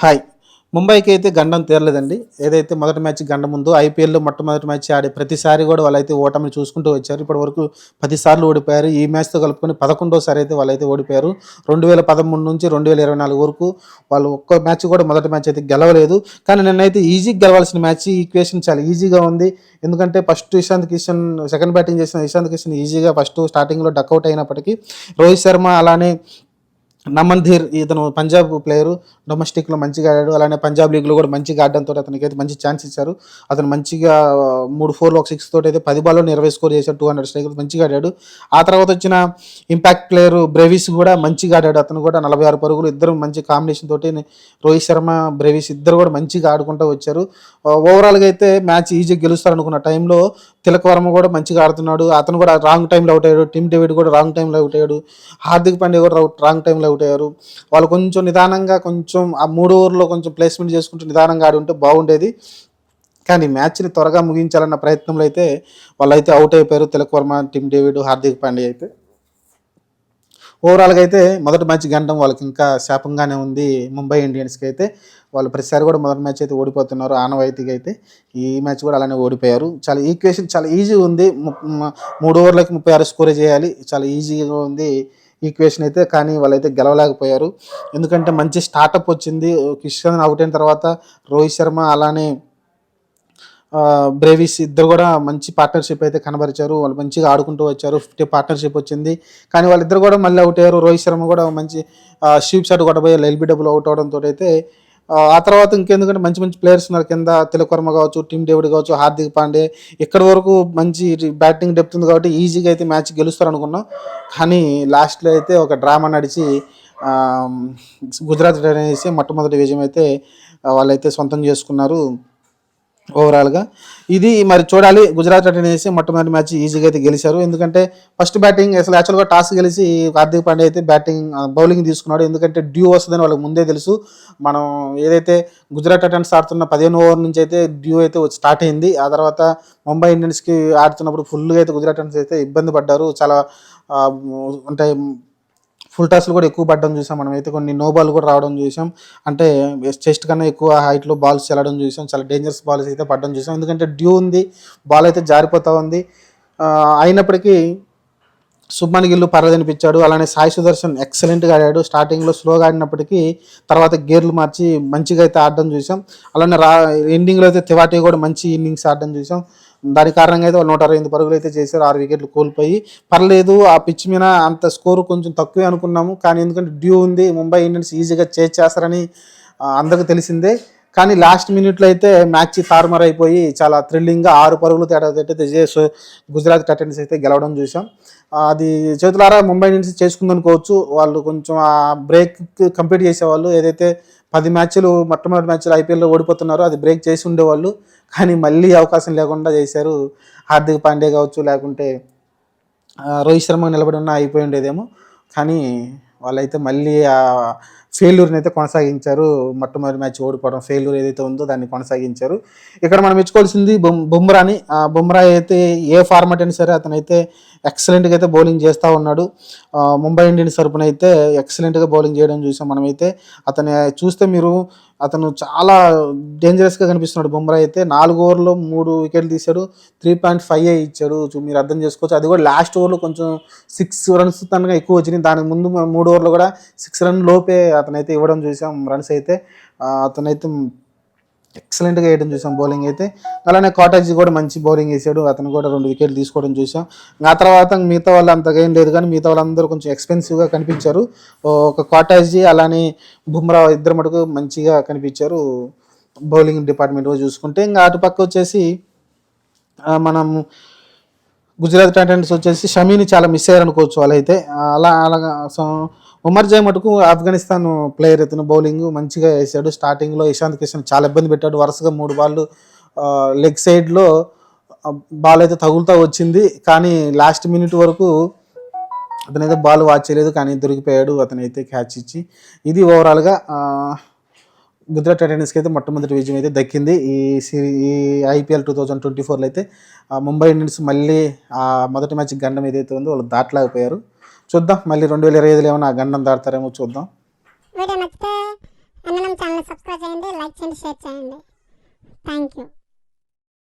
Hi ముంబైకి అయితే గండం తీరలేదండి. ఏదైతే మొదటి మ్యాచ్ గండం ఉందో ఐపీఎల్లో మొట్టమొదటి మ్యాచ్ ఆడే ప్రతిసారి కూడా వాళ్ళైతే ఓటమిని చూసుకుంటూ వచ్చారు. ఇప్పటి వరకు పదిసార్లు ఓడిపోయారు. ఈ మ్యాచ్తో కలుపుకొని పదకొండోసారి అయితే వాళ్ళైతే ఓడిపోయారు. రెండు వేల పదమూడు నుంచి రెండు వేల ఇరవై నాలుగు వరకు వాళ్ళు ఒక్క మ్యాచ్ కూడా మొదటి మ్యాచ్ అయితే గెలవలేదు. కానీ నిన్నైతే ఈజీగా గెలవాల్సిన మ్యాచ్ ఈక్వేషన్ చాలా ఈజీగా ఉంది. ఎందుకంటే first Ishan Kishan second batting చేసిన ఇషాంత్ కిషన్ ఈజీగా ఫస్ట్ స్టార్టింగ్లో డక్అవుట్ అయినప్పటికీ రోహిత్ శర్మ అలానే నమన్ధీర్ ఇతను పంజాబ్ ప్లేయరు డొమెస్టిక్లో మంచిగా ఆడాడు. అలానే పంజాబ్ లీగ్లో కూడా మంచిగా ఆడడంతో అతనికి అయితే మంచి ఛాన్స్ ఇచ్చారు. అతను మంచిగా మూడు ఫోర్లు ఒక సిక్స్ తోటి అయితే పది బాల్లో ఇరవై స్కోర్ చేశాడు. టూ హండ్రెడ్ స్ట్రైక్ మంచిగా ఆడాడు. ఆ తర్వాత వచ్చిన ఇంపాక్ట్ ప్లేయర్ బ్రెవీస్ కూడా మంచిగా ఆడాడు. అతను కూడా నలభై ఆరు పరుగులు ఇద్దరు మంచి కాంబినేషన్ తోటి రోహిత్ శర్మ బ్రెవీస్ ఇద్దరు కూడా మంచిగా ఆడుకుంటూ వచ్చారు. ఓవరాల్గా అయితే మ్యాచ్ ఈజీగా గెలుస్తారనుకున్న టైంలో తిలక్ వర్మ కూడా మంచిగా ఆడుతున్నాడు. అతను కూడా రాంగ్ టైంలో అవుట్ అయ్యాడు. టిమ్ డేవిడ్ కూడా రాంగ్ టైంలో అవుట్ అయ్యాడు. హార్దిక్ పాండే కూడా రాంగ్ టైంలో అవుట్ అయ్యారు వాళ్ళు కొంచెం నిదానంగా కొంచెం ఆ మూడు ఓవర్లో కొంచెం ప్లేస్మెంట్ చేసుకుంటూ నిదానంగా ఆడి ఉంటే బాగుండేది. కానీ మ్యాచ్ని త్వరగా ముగించాలన్న ప్రయత్నంలో అయితే వాళ్ళైతే అవుట్ అయిపోయారు. తిలక్ వర్మ టిమ్ డేవిడ్ హార్దిక్ పాండే అయితే. ఓవరాల్గా అయితే మొదటి మ్యాచ్ గంటం వాళ్ళకి ఇంకా శాపంగానే ఉంది. ముంబై ఇండియన్స్కి అయితే వాళ్ళు ప్రతిసారి కూడా మొదటి మ్యాచ్ అయితే ఓడిపోతున్నారు. ఆనవాయితీగా అయితే ఈ మ్యాచ్ కూడా అలానే ఓడిపోయారు. చాలా ఈక్వేషన్ చాలా ఈజీ ఉంది. మూడు ఓవర్లకి ముప్పై ఆరు స్కోరే చేయాలి. చాలా ఈజీగా ఉంది. ఈక్వేషన్ అయితే కానీ వాళ్ళైతే గెలవలేకపోయారు. ఎందుకంటే మంచి స్టార్టప్ వచ్చింది. కిషన్ అవుట్ అయిన తర్వాత రోహిత్ శర్మ అలానే బ్రేవిస్ ఇద్దరు కూడా మంచి పార్ట్నర్షిప్ అయితే కనబరిచారు. వాళ్ళు మంచిగా ఆడుకుంటూ వచ్చారు. ఫిఫ్టీ పార్ట్నర్షిప్ వచ్చింది. కానీ వాళ్ళిద్దరు కూడా మళ్ళీ అవుట్ అయ్యారు. రోహిత్ శర్మ కూడా మంచి షీప్ షాట్ కొట్టబోయే ఎల్బీ డబ్బులు అవుట్ అవడంతో అయితే ఆ, తర్వాత ఇంకెందుకంటే మంచి మంచి ప్లేయర్స్ ఉన్నారు. కింద తిలకర్మ కావచ్చు టీమ్ డేవిడ్ కావచ్చు హార్దిక్ పాండే. ఇక్కడ వరకు మంచి బ్యాటింగ్ డెప్త్ ఉంది కాబట్టి ఈజీగా అయితే మ్యాచ్ గెలుస్తారు అనుకున్నాం కానీ లాస్ట్లో అయితే ఒక డ్రామా నడిచి గుజరాత్ అనేసి మొట్టమొదటి విజయం అయితే వాళ్ళైతే సొంతం చేసుకున్నారు. ఓవరాల్గా. ఇది మరి చూడాలి. గుజరాత్ టైటన్స్ మొట్టమొదటి మ్యాచ్ ఈజీగా అయితే గెలిచారు. ఎందుకంటే ఫస్ట్ బ్యాటింగ్ అసలు యాక్చువల్గా టాస్ గెలిచి హార్దిక్ పాండే అయితే బ్యాటింగ్ బౌలింగ్ తీసుకున్నాడు. ఎందుకంటే డ్యూ వస్తుందని వాళ్ళకి ముందే తెలుసు. మనం ఏదైతే గుజరాత్ అటెండ్స్ ఆడుతున్న పదిహేను ఓవర్ నుంచి అయితే డ్యూ అయితే స్టార్ట్ అయింది. ఆ తర్వాత ముంబై ఇండియన్స్కి ఆడుతున్నప్పుడు ఫుల్గా అయితే గుజరాత్ అటెండ్స్ అయితే ఇబ్బంది పడ్డారు. చాలా అంటే ఫుల్ టాస్లు కూడా ఎక్కువ పడడం చూసాం మనం. అయితే కొన్ని నో బాల్ కూడా రావడం చూసాం. అంటే చెస్ట్ కన్నా ఎక్కువ హైట్లో బాల్స్ చల్లడం చూసాం. చాలా డేంజరస్ బాల్స్ అయితే పడడం చూసాం. ఎందుకంటే డ్యూ ఉంది. బాల్ అయితే జారిపోతూ ఉంది. అయినప్పటికీ శుభ్మన్ గిల్లు పర్లేదనిపించాడు అలానే సాయి సుదర్శన్ ఎక్సలెంట్గా ఆడాడు. స్టార్టింగ్లో స్లోగా ఆడినప్పటికీ తర్వాత గేర్లు మార్చి మంచిగా అయితే ఆడడం చూసాం. అలానే రా ఎండింగ్లో అయితే తివాటి కూడా మంచి ఇన్నింగ్స్ ఆడడం చూసాం. దాని కారణంగా అయితే వాళ్ళు నూట అరవై ఎనిమిది పరుగులు అయితే చేశారు. ఆరు వికెట్లు కోల్పోయి పర్లేదు ఆ పిచ్ మీద అంత స్కోరు కొంచెం తక్కువే అనుకున్నాము. కానీ ఎందుకంటే డ్యూ ఉంది ముంబై ఇండియన్స్ ఈజీగా చేస్తారని అందరికీ తెలిసిందే. కానీ లాస్ట్ మినిట్లో అయితే మ్యాచ్ ఫార్మర్ అయిపోయి చాలా థ్రిల్లింగ్గా ఆరు పరుగులు తేడా అయితే గుజరాత్ టైటన్స్ అయితే గెలవడం చూసాం అది చేతులారా ముంబై ఇండియన్స్ చేసుకుందనుకోవచ్చు వాళ్ళు కొంచెం ఆ బ్రేక్ కంప్లీట్ చేసేవాళ్ళు. ఏదైతే పది మ్యాచ్లు మొట్టమొదటి మ్యాచ్లు ఐపీఎల్లో ఓడిపోతున్నారో అది బ్రేక్ చేసి ఉండేవాళ్ళు. కానీ మళ్ళీ అవకాశం లేకుండా చేశారు. హార్దిక్ పాండే కావచ్చు లేకుంటే రోహిత్ శర్మ నిలబడి ఉన్న అయిపోయి ఉండేదేమో. కానీ వాళ్ళైతే మళ్ళీ ఫెయిల్యూర్ని అయితే కొనసాగించారు. మొట్టమొదటి మ్యాచ్ ఓడిపోవడం ఫెయిల్యూర్ ఏదైతే ఉందో దాన్ని కొనసాగించారు. ఇక్కడ మనం మెచ్చుకోవాల్సింది బుమ్ బుమ్రాని. ఆ బుమ్రా అయితే ఏ ఫార్మాట్ అయినా సరే అతనైతే ఎక్సలెంట్గా అయితే బౌలింగ్ చేస్తూ ఉన్నాడు. ముంబై ఇండియన్స్ తరపున అయితే ఎక్సలెంట్గా బౌలింగ్ చేయడం చూసాం మనమైతే. అతని చూస్తే మీరు అతను చాలా డేంజరస్గా కనిపిస్తున్నాడు. బుమ్రా అయితే నాలుగు ఓవర్లో మూడు వికెట్లు తీశాడు. త్రీ పాయింట్ ఫైవ్ ఇచ్చాడు. మీరు అర్థం చేసుకోవచ్చు. అది కూడా లాస్ట్ ఓవర్లో కొంచెం సిక్స్ రన్స్ తనగా ఎక్కువ వచ్చినాయి. దానికి ముందు మూడు ఓవర్లో కూడా సిక్స్ రన్ లోపే అతనైతే ఇవ్వడం చూసాం. రన్స్ అయితే అతనైతే ఎక్సలెంట్గా వేయడం చూసాం బౌలింగ్ అయితే. అలానే కాటాజీ కూడా మంచి బౌలింగ్ వేసాడు. అతను కూడా రెండు వికెట్లు తీసుకోవడం చూసాం. ఆ తర్వాత మిగతా వాళ్ళు అంతగా ఏం లేదు కానీ మిగతా వాళ్ళందరూ కొంచెం ఎక్స్పెన్సివ్గా కనిపించారు. ఒక కాటాజీ అలానే బుమ్రా ఇద్దరు మటుకు మంచిగా కనిపించారు. బౌలింగ్ డిపార్ట్మెంట్ చూసుకుంటే. ఇంకా అటుపక్క వచ్చేసి మనం గుజరాత్ టైటన్స్ వచ్చేసి షమీని చాలా మిస్ అయ్యారు అనుకోవచ్చు వాళ్ళైతే అలా అలాగా సో ఉమర్ జై మటుకు ఆఫ్ఘనిస్తాన్ ప్లేయర్ ఇతను బౌలింగ్ మంచిగా వేసాడు. స్టార్టింగ్లో ఇషాంత్ కిషన్ చాలా ఇబ్బంది పెట్టాడు. వరుసగా మూడు బాళ్ళు లెగ్ సైడ్లో బాల్ అయితే తగులుతూ వచ్చింది. కానీ లాస్ట్ మినిట్ వరకు అతనైతే బాల్ వాచ్ చేయలేదు. కానీ దొరికిపోయాడు. అతనైతే క్యాచ్ ఇచ్చి ఇది ఓవరాల్గా గుజరాత్ టైటన్స్కి అయితే మొట్టమొదటి విజయం అయితే దక్కింది. ఈ సిరీ ఈ ఐపీఎల్ టూ థౌజండ్ ట్వంటీ ఫోర్లో అయితే ముంబై ఇండియన్స్ మళ్ళీ మొదటి మ్యాచ్ గండం ఏదైతే ఉందో వాళ్ళు దాటలేకపోయారు. చూద్దాం. మళ్ళీ రెండు వేల ఇరవై ఐదులో ఏమైనా గండం దాడతారేమో చూద్దాం. వీడియో నచ్చితే అన్నం ఛానల్ సబ్స్క్రైబ్ చేయండి షేర్ చేయండి. Thank you.